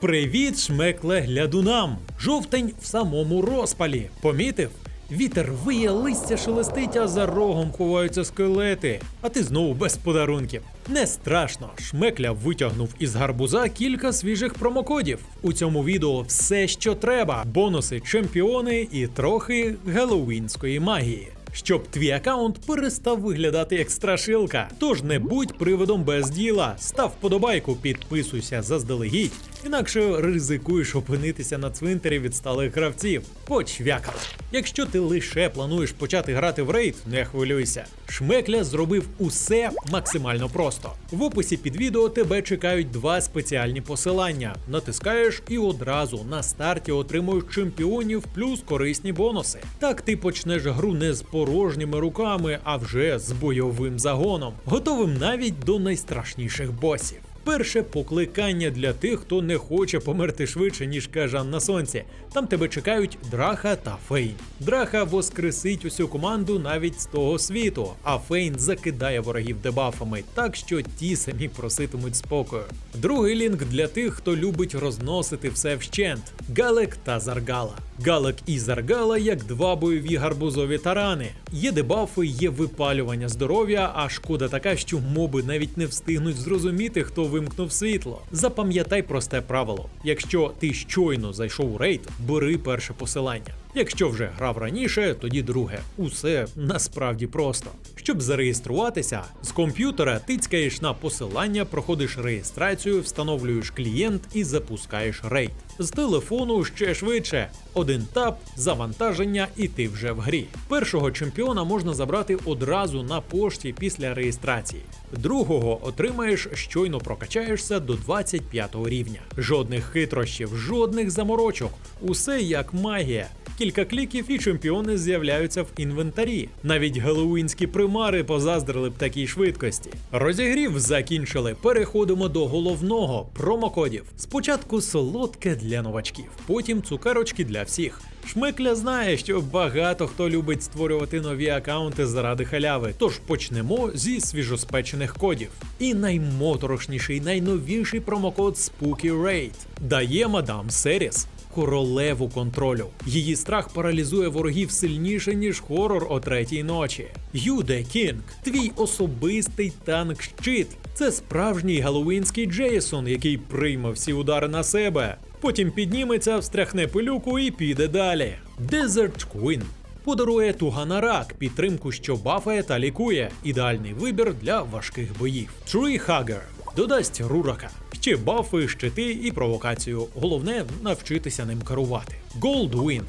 Привіт, шмекле глядунам! Жовтень в самому розпалі. Помітив? Вітер виє, листя шелестить, а за рогом ховаються скелети. А ти знову без подарунків. Не страшно. Шмекля витягнув із гарбуза кілька свіжих промокодів. У цьому відео все, що треба: бонуси, чемпіони і трохи геловінської магії. Щоб твій аккаунт перестав виглядати як страшилка. Тож не будь приводом без діла. Став вподобайку, підписуйся заздалегідь, інакше ризикуєш опинитися на цвинтарі відсталих гравців. Почвякали. Якщо ти лише плануєш почати грати в рейд, не хвилюйся. Шмекля зробив усе максимально просто. В описі під відео тебе чекають два спеціальні посилання. Натискаєш і одразу на старті отримуєш чемпіонів плюс корисні бонуси. Так ти почнеш гру не з порожніми руками, а вже з бойовим загоном, готовим навіть до найстрашніших босів. Перше покликання для тих, хто не хоче померти швидше, ніж кажан на сонці. Там тебе чекають Драха та Фейн. Драха воскресить усю команду навіть з того світу, а Фейн закидає ворогів дебафами, так що ті самі проситимуть спокою. Другий лінк для тих, хто любить розносити все вщент: Галек та Заргала. Галек і Заргала як два бойові гарбузові тарани. Є дебафи, є випалювання здоров'я, а шкода така, що моби навіть не встигнуть зрозуміти, хто вимкнув світло. Запам'ятай просте правило: якщо ти щойно зайшов у рейд, бери перше посилання. Якщо вже грав раніше, тоді друге. Усе насправді просто. Щоб зареєструватися, з комп'ютера тицькаєш на посилання, проходиш реєстрацію, встановлюєш клієнт і запускаєш рейд. З телефону ще швидше. Один тап, завантаження, і ти вже в грі. Першого чемпіона можна забрати одразу на пошті після реєстрації. Другого отримаєш, щойно прокачаєшся до 25 рівня. Жодних хитрощів, жодних заморочок. Усе як магія. Кілька кліків і чемпіони з'являються в інвентарі. Навіть геловінські примари позаздрили б такій швидкості. Розігрів закінчили. Переходимо до головного промокодів. Спочатку солодке для новачків, потім цукерочки для всіх. Шмекля знає, що багато хто любить створювати нові акаунти заради халяви. Тож почнемо зі свіжоспечених кодів. І наймоторошніший, найновіший промокод Spooky Raid дає мадам Серіс королеву контролю. Її страх паралізує ворогів сильніше, ніж хорор о третій ночі. Юде Кінг, твій особистий танк щит. Це справжній галлоуінський Джейсон, який прийме всі удари на себе. Потім підніметься, встряхне пилюку і піде далі. Desert Queen подарує Туганарак, підтримку, що бафає та лікує. Ідеальний вибір для важких боїв. Tree Hugger додасть рурака. Ще бафи, щити і провокацію. Головне навчитися ним керувати. Goldwing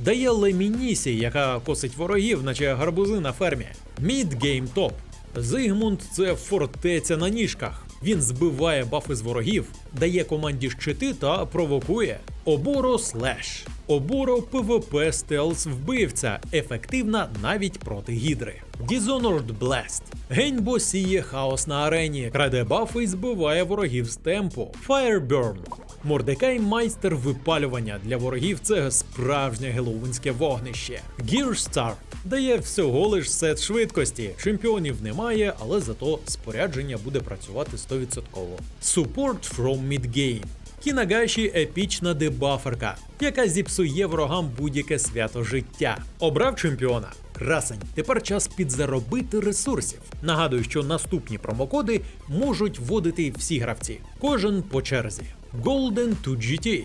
дає Лемінісі, яка косить ворогів, наче гарбузи на фермі. Мідгейм топ. Зигмунд це фортеця на ніжках. Він збиває бафи з ворогів, дає команді щити та провокує. Оборо слеш. Оборо ПВП стелс вбивця, ефективна навіть проти гідри. Dishonored Blast. Геньбо сіє хаос на арені, краде бафи і збиває ворогів з темпу. Fireburn. Мордекай майстер випалювання для ворогів це справжнє геловінське вогнище. Gearstar дає всього лиш сет швидкості. Чемпіонів немає, але зато спорядження буде працювати 100%. Support from midgame. Кінагаші епічна дебаферка, яка зіпсує ворогам будь-яке свято життя. Обрав чемпіона. Красень, тепер час підзаробити ресурсів. Нагадую, що наступні промокоди можуть вводити всі гравці, кожен по черзі. Golden to GT.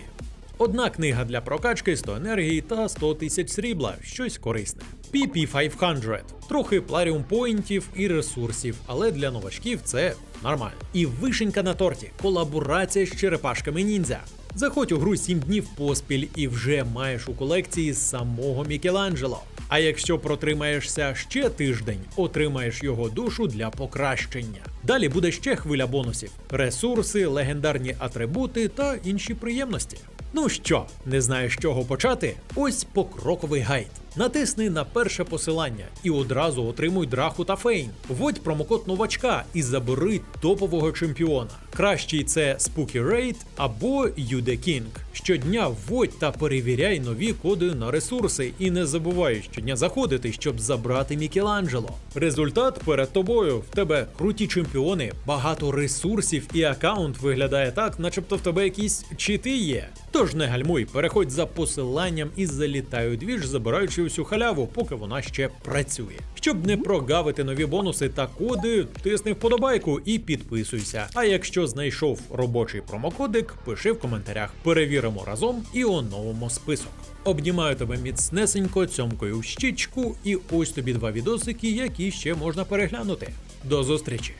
Одна книга для прокачки 100 енергії та 100 тисяч срібла, щось корисне. PP500 трохи пларіум поінтів і ресурсів, але для новачків це нормально. І вишенька на торті колаборація з черепашками ніндзя. Заходь у гру 7 днів поспіль і вже маєш у колекції самого Мікеланджело. А якщо протримаєшся ще тиждень, отримаєш його душу для покращення. Далі буде ще хвиля бонусів: ресурси, легендарні атрибути та інші приємності. Ну що, не знаєш з чого почати? Ось покроковий гайд. Натисни на перше посилання і одразу отримуй драху та фейн. Вводь промокод новачка і забери топового чемпіона. Кращий це Spooky Raid або UD King. Щодня вводь та перевіряй нові коди на ресурси і не забувай щодня заходити, щоб забрати Мікеланджело. Результат перед тобою. В тебе круті чемпіони, багато ресурсів і аккаунт виглядає так, начебто в тебе якісь чити є. Тож не гальмуй, переходь за посиланням і залітай у двіж, забираючи усю халяву, поки вона ще працює. Щоб не прогавити нові бонуси та коди, тисни вподобайку і підписуйся. А якщо знайшов робочий промокодик, пиши в коментарях. Перевіримо разом і оновимо список. Обнімаю тебе міцнесенько, цьомкою в щічку, і ось тобі два відосики, які ще можна переглянути. До зустрічі!